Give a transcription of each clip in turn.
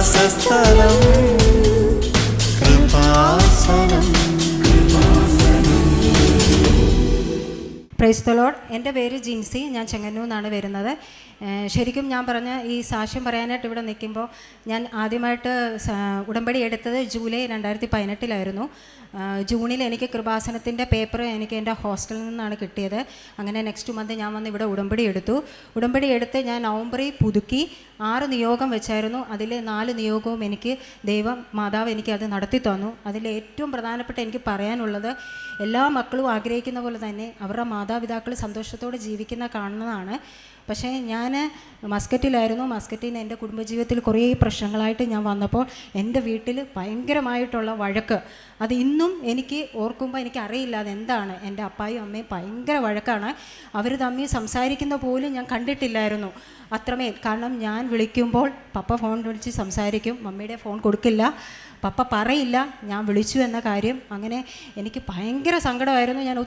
വാസസ്ഥലം കൃപാസനം. പ്രൈസ്തലോഡ് എന്റെ പേര് ജിൻസി. ഞാൻ ചെങ്ങന്നൂർ നിന്നാണ് വരുന്നത്. ശരിക്കും ഞാൻ പറഞ്ഞ ഈ സാക്ഷ്യം പറയാനായിട്ട് ഇവിടെ നിൽക്കുമ്പോൾ ഞാൻ ആദ്യമായിട്ട് ഉടമ്പടി എടുത്തത് ജൂലൈ രണ്ടായിരത്തി പതിനെട്ടിലായിരുന്നു ജൂണിൽ എനിക്ക് കൃപാസനത്തിന്റെ പേപ്പർ എനിക്ക് എന്റെ ഹോസ്റ്റലിൽ നിന്നാണ് കിട്ടിയത്. അങ്ങനെ നെക്സ്റ്റ് മന്ത് ഞാൻ വന്ന് ഇവിടെ ഉടമ്പടി എടുത്തു. ഉടമ്പടി എടുത്ത് ഞാൻ നവംബറിൽ പുതുക്കി ആറ് നിയോഗം വെച്ചായിരുന്നു. അതിൽ നാല് നിയോഗവും എനിക്ക് ദൈവം മാതാവ് എനിക്ക് അത് നടത്തി തന്നു. അതിൽ ഏറ്റവും പ്രധാനപ്പെട്ട എനിക്ക് പറയാനുള്ളത് എല്ലാ മക്കളും ആഗ്രഹിക്കുന്ന പോലെ തന്നെ അവരുടെ മാതാപിതാക്കൾ സന്തോഷത്തോടെ ജീവിക്കുന്ന കാണുന്നതാണ്. പക്ഷേ ഞാൻ മസ്കറ്റിലായിരുന്നു. മസ്കറ്റിൽ നിന്ന് എന്റെ കുടുംബജീവിതത്തിൽ കുറേ പ്രശ്നങ്ങളായിട്ട് ഞാൻ വന്നപ്പോൾ എന്റെ വീട്ടിൽ ഭയങ്കരമായിട്ടുള്ള വഴക്ക്. അത് ഇന്നും എനിക്ക് ഓർക്കുമ്പോൾ എനിക്ക് അറിയില്ല അതെന്താണ് എന്റെ അപ്പായും അമ്മയും ഭയങ്കര വഴക്കാണ്. അവർ തമ്മിൽ സംസാരിക്കുന്ന പോലും ഞാൻ കണ്ടിട്ടില്ലായിരുന്നു. അത്രമേൽ കാരണം ഞാൻ വിളിക്കുമ്പോൾ പപ്പ ഫോൺ വിളിച്ച് സംസാരിക്കും. മമ്മിയുടെ ഫോൺ കൊടുക്കില്ല. പപ്പ പറയില്ല. ഞാൻ വിളിച്ചു എന്ന കാര്യം. അങ്ങനെ എനിക്ക് ഭയങ്കര സങ്കടമായിരുന്നു. ഞാൻ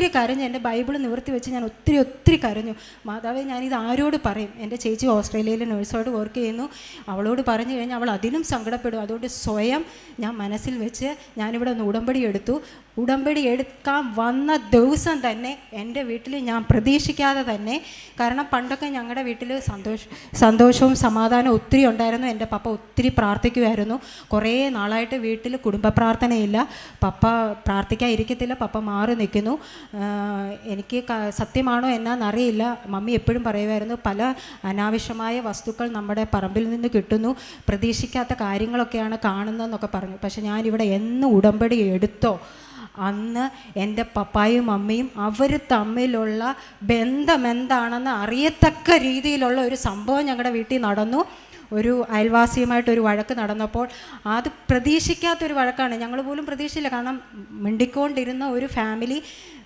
കരഞ്ഞു എന്റെ ബൈബിൾ നിവർത്തി വെച്ച് ഞാൻ ഒത്തിരി ഒത്തിരി കരഞ്ഞു. മാതാവേ ഞാനിത് ആരോട് പറയും? എന്റെ ചേച്ചി ഓസ്ട്രേലിയയിലെ നേഴ്സോട് വർക്ക് ചെയ്യുന്നു. അവളോട് പറഞ്ഞു കഴിഞ്ഞാൽ അവൾ അതിലും സങ്കടപ്പെടും. അതുകൊണ്ട് സ്വയം ഞാൻ മനസ്സിൽ വെച്ച് ഞാനിവിടെ ഒന്ന് ഉടമ്പടി എടുത്തു. ഉടമ്പടി എടുക്കാൻ വന്ന ദിവസം തന്നെ എന്റെ വീട്ടിൽ ഞാൻ പ്രതീക്ഷിക്കാതെ തന്നെ കാരണം പണ്ടൊക്കെ ഞങ്ങളുടെ വീട്ടിൽ സന്തോഷ സന്തോഷവും സമാധാനവും ഒത്തിരി ഉണ്ടായിരുന്നു. എന്റെ പപ്പ ഒത്തിരി പ്രാർത്ഥിക്കുമായിരുന്നു. കുറേ നാളായിട്ട് വീട്ടിൽ കുടുംബ പ്രാർത്ഥനയില്ല. പപ്പ പ്രാർത്ഥിക്കാൻ ഇരിക്കത്തില്ല. പപ്പ മാറി നിൽക്കുന്നു. എനിക്ക് സത്യമാണോ എന്നാന്നറിയില്ല മമ്മി എപ്പോഴും പറയുമായിരുന്നു പല അനാവശ്യമായ വസ്തുക്കൾ നമ്മുടെ പറമ്പിൽ നിന്ന് കിട്ടുന്നു. പ്രതീക്ഷിക്കാത്ത കാര്യങ്ങളൊക്കെയാണ് കാണുന്നതെന്നൊക്കെ പറഞ്ഞു. പക്ഷേ ഞാനിവിടെ എന്ന് ഉടമ്പടി എടുത്തോ അന്ന് എന്റെ പപ്പായും അമ്മയും അവർ തമ്മിലുള്ള ബന്ധം എന്താണെന്ന് അറിയത്തക്ക രീതിയിലുള്ള ഒരു സംഭവം ഞങ്ങളുടെ വീട്ടിൽ നടന്നു. ഒരു അയൽവാസിയുമായിട്ടൊരു വഴക്ക് നടന്നപ്പോൾ അത് പ്രതീക്ഷിക്കാത്തൊരു വഴക്കാണ്. ഞങ്ങൾ പോലും പ്രതീക്ഷിച്ചില്ല. കാരണം മിണ്ടിക്കൊണ്ടിരുന്ന ഒരു ഫാമിലി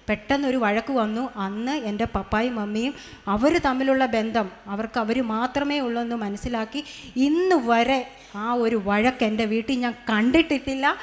പെട്ടെന്നൊരു വഴക്ക് വന്നു. അന്ന് എന്റെ പപ്പായും മമ്മിയും അവർ തമ്മിലുള്ള ബന്ധം അവർക്ക് അവർ മാത്രമേ ഉള്ളൂ എന്ന് മനസ്സിലാക്കി. ഇന്ന് വരെ ആ ഒരു വഴക്ക് എന്റെ വീട്ടിൽ ഞാൻ കണ്ടിട്ടിട്ടില്ല.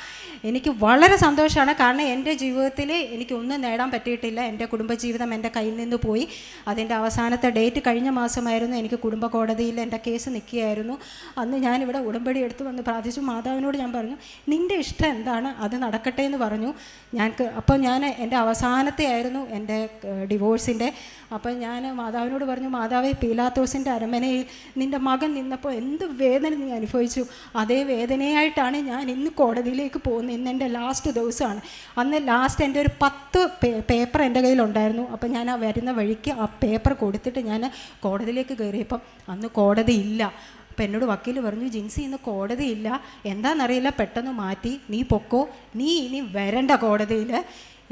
എനിക്ക് വളരെ സന്തോഷമാണ്. കാരണം എന്റെ ജീവിതത്തിൽ എനിക്ക് ഒന്നും നേടാൻ പറ്റിയിട്ടില്ല. എന്റെ കുടുംബജീവിതം എന്റെ കയ്യിൽ നിന്ന് പോയി. അതിന്റെ അവസാനത്തെ ഡേറ്റ് കഴിഞ്ഞ മാസമായിരുന്നു. എനിക്ക് കുടുംബ കോടതിയിൽ എന്റെ കേസ് നിൽക്കുകയായിരുന്നു. അന്ന് ഞാനിവിടെ ഉടമ്പടി എടുത്തു വന്ന് പ്രാർത്ഥിച്ചു. മാതാവിനോട് ഞാൻ പറഞ്ഞു നിന്റെ ഇഷ്ടം എന്താണ്? അത് നടക്കട്ടെ എന്ന് പറഞ്ഞു. ഞാൻ അപ്പോൾ ഞാൻ എന്റെ അവസാനത്തെ ആയിരുന്നു എന്റെ ഡിവോഴ്സിന്റെ. അപ്പം ഞാൻ മാതാവിനോട് പറഞ്ഞു മാതാവേ പീലാത്തോസിന്റെ അരമനയിൽ നിന്റെ മകൻ നിന്നപ്പോൾ എന്ത് വേദന നീ അനുഭവിച്ചു? അതേ വേദനയായിട്ടാണ് ഞാൻ ഇന്ന് കോടതിയിലേക്ക് പോകുന്നത്. ഇന്ന് എന്റെ ലാസ്റ്റ് ദിവസമാണ്. അന്ന് ലാസ്റ്റ് എന്റെ ഒരു പത്ത് പേപ്പർ എന്റെ കയ്യിലുണ്ടായിരുന്നു. അപ്പം ഞാൻ ആ വരുന്ന വഴിക്ക് ആ പേപ്പർ കൊടുത്തിട്ട് ഞാൻ കോടതിയിലേക്ക് കയറിയപ്പം അന്ന് കോടതി ഇല്ല. അപ്പം എന്നോട് വക്കീൽ പറഞ്ഞു ജിൻസി ഇന്ന് കോടതിയില്ല എന്താണെന്നറിയില്ല പെട്ടെന്ന് മാറ്റി. നീ പൊക്കോ. നീ ഇനി വരണ്ട കോടതിയിൽ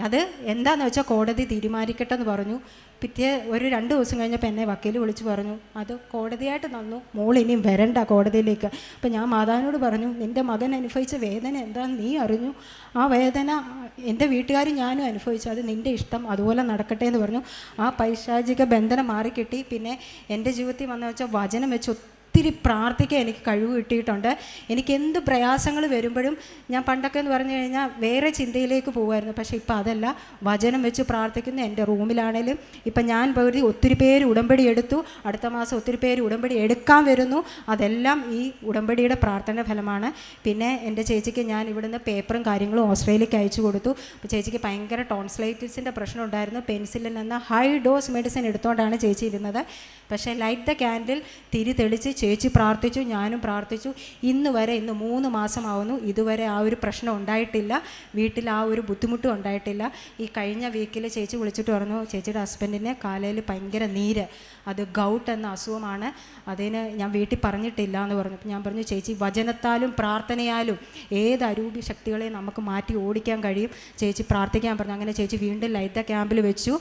അത് എന്താണെന്ന് വെച്ചാൽ കോടതി തീരുമാനിക്കട്ടെ എന്ന് പറഞ്ഞു. പിറ്റേ ഒരു രണ്ട് ദിവസം കഴിഞ്ഞപ്പോൾ എന്നെ വക്കീൽ വിളിച്ച് പറഞ്ഞു അത് കോടതിയായിട്ട് തന്നു മോൾ ഇനിയും വരണ്ട കോടതിയിലേക്ക്. അപ്പം ഞാൻ മാതാവിനോട് പറഞ്ഞു നിന്റെ മകൻ അനുഭവിച്ച വേദന എന്താണെന്ന് നീ അറിഞ്ഞു? ആ വേദന എന്റെ വീട്ടുകാരും ഞാനും അനുഭവിച്ചു. അത് നിന്റെ ഇഷ്ടം അതുപോലെ നടക്കട്ടെ എന്ന് പറഞ്ഞു. ആ പൈശാചിക ബന്ധനം മാറിക്കിട്ടി. പിന്നെ എന്റെ ജീവിതത്തിൽ വന്നു വെച്ചാൽ വചനം വെച്ച് ഒത്തിരി പ്രാർത്ഥിക്കാൻ എനിക്ക് കഴിവ് കിട്ടിയിട്ടുണ്ട്. എനിക്ക് എന്ത് പ്രയാസങ്ങൾ വരുമ്പോഴും ഞാൻ പണ്ടൊക്കെ എന്ന് പറഞ്ഞു കഴിഞ്ഞാൽ വേറെ ചിന്തയിലേക്ക് പോകുമായിരുന്നു. പക്ഷേ ഇപ്പം അതല്ല. വചനം വെച്ച് പ്രാർത്ഥിക്കുന്ന എന്റെ റൂമിലാണേലും ഇപ്പം ഞാൻ പകുതി ഒത്തിരി പേര് ഉടമ്പടി എടുത്തു. അടുത്ത മാസം ഒത്തിരി പേര് ഉടമ്പടി എടുക്കാൻ വരുന്നു. അതെല്ലാം ഈ ഉടമ്പടിയുടെ പ്രാർത്ഥന ഫലമാണ്. പിന്നെ എന്റെ ചേച്ചിക്ക് ഞാൻ ഇവിടുന്ന് പേപ്പറും കാര്യങ്ങളും ഓസ്ട്രേലിയക്ക് അയച്ചു കൊടുത്തു. ചേച്ചിക്ക് ഭയങ്കര ടോൺസ്ലൈറ്റിസിന്റെ പ്രശ്നം ഉണ്ടായിരുന്നു. പെൻസിലിൽ നിന്ന് ഹൈ ഡോസ് മെഡിസിൻ എടുത്തുകൊണ്ടാണ് ചേച്ചി ഇരുന്നത്. പക്ഷേ ലൈറ്റ് ദ ക്യാൻഡിൽ തിരി തെളിച്ച് ചേച്ചി പ്രാർത്ഥിച്ചു ഞാനും പ്രാർത്ഥിച്ചു. ഇന്ന് വരെ ഇന്ന് മൂന്ന് മാസമാവുന്നു. ഇതുവരെ ആ ഒരു പ്രശ്നം ഉണ്ടായിട്ടില്ല. വീട്ടിൽ ആ ഒരു ബുദ്ധിമുട്ടും ഉണ്ടായിട്ടില്ല. ഈ കഴിഞ്ഞ വീക്കിൽ ചേച്ചി വിളിച്ചിട്ട് പറഞ്ഞു ചേച്ചിയുടെ ഹസ്ബൻഡിന് കാലയിൽ ഭയങ്കര നീര്. അത് ഗൗട്ട് എന്ന അസുഖമാണ്. അതിന് ഞാൻ വീട്ടിൽ പറഞ്ഞിട്ടില്ല എന്ന് പറഞ്ഞു. ഞാൻ പറഞ്ഞു ചേച്ചി വചനത്താലും പ്രാർത്ഥനയാലും ഏത് അരൂപി ശക്തികളെ നമുക്ക് മാറ്റി ഓടിക്കാൻ കഴിയും? ചേച്ചി പ്രാർത്ഥിക്കാൻ പറഞ്ഞു. അങ്ങനെ ചേച്ചി വീണ്ടും ലൈത്ത ക്യാമ്പിൽ വെച്ചു.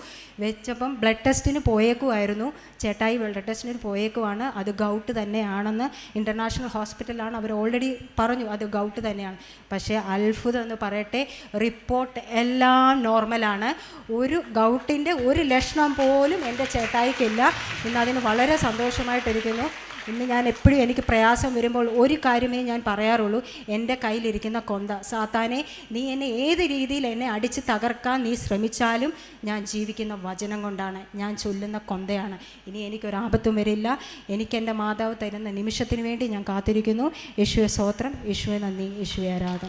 വെച്ചപ്പം ബ്ലഡ് ടെസ്റ്റിന് പോയേക്കുമായിരുന്നു ചേട്ടായി ബ്ലഡ് ടെസ്റ്റിന് പോയേക്കുവാണ്. അത് ഗൗട്ട് തന്നെയാണെന്ന് ഇന്റർനാഷണൽ ഹോസ്പിറ്റലാണ് അവർ ഓൾറെഡി പറഞ്ഞു. അത് ഗൗട്ട് തന്നെയാണ്. പക്ഷേ അത്ഭുതം എന്ന് പറയട്ടെ റിപ്പോർട്ട് എല്ലാം നോർമലാണ് ഒരു ഗൗട്ടിന്റെ ഒരു ലക്ഷണം പോലും എന്റെ ചേട്ടായിക്കില്ല. ഇന്ന് അതിന് വളരെ സന്തോഷമായിട്ടിരിക്കുന്നു. ഇന്ന് ഞാൻ എപ്പോഴും എനിക്ക് പ്രയാസം വരുമ്പോൾ ഒരു കാര്യമേ ഞാൻ പറയാറുള്ളൂ. എന്റെ കയ്യിലിരിക്കുന്ന കൊന്ത. സാത്താനെ നീ എന്നെ ഏത് രീതിയിൽ എന്നെ അടിച്ച് തകർക്കാൻ നീ ശ്രമിച്ചാലും ഞാൻ ജീവിക്കുന്ന വചനം കൊണ്ടാണ്. ഞാൻ ചൊല്ലുന്ന കൊന്തയാണ്. ഇനി എനിക്കൊരാപത്തും വരില്ല. എനിക്ക് എന്റെ മാതാവ് തരുന്ന നിമിഷത്തിന് വേണ്ടി ഞാൻ കാത്തിരിക്കുന്നു. യേശുവെ സ്വോത്രം യേശുവെ നന്ദി. യേശുവെ ആരാധന.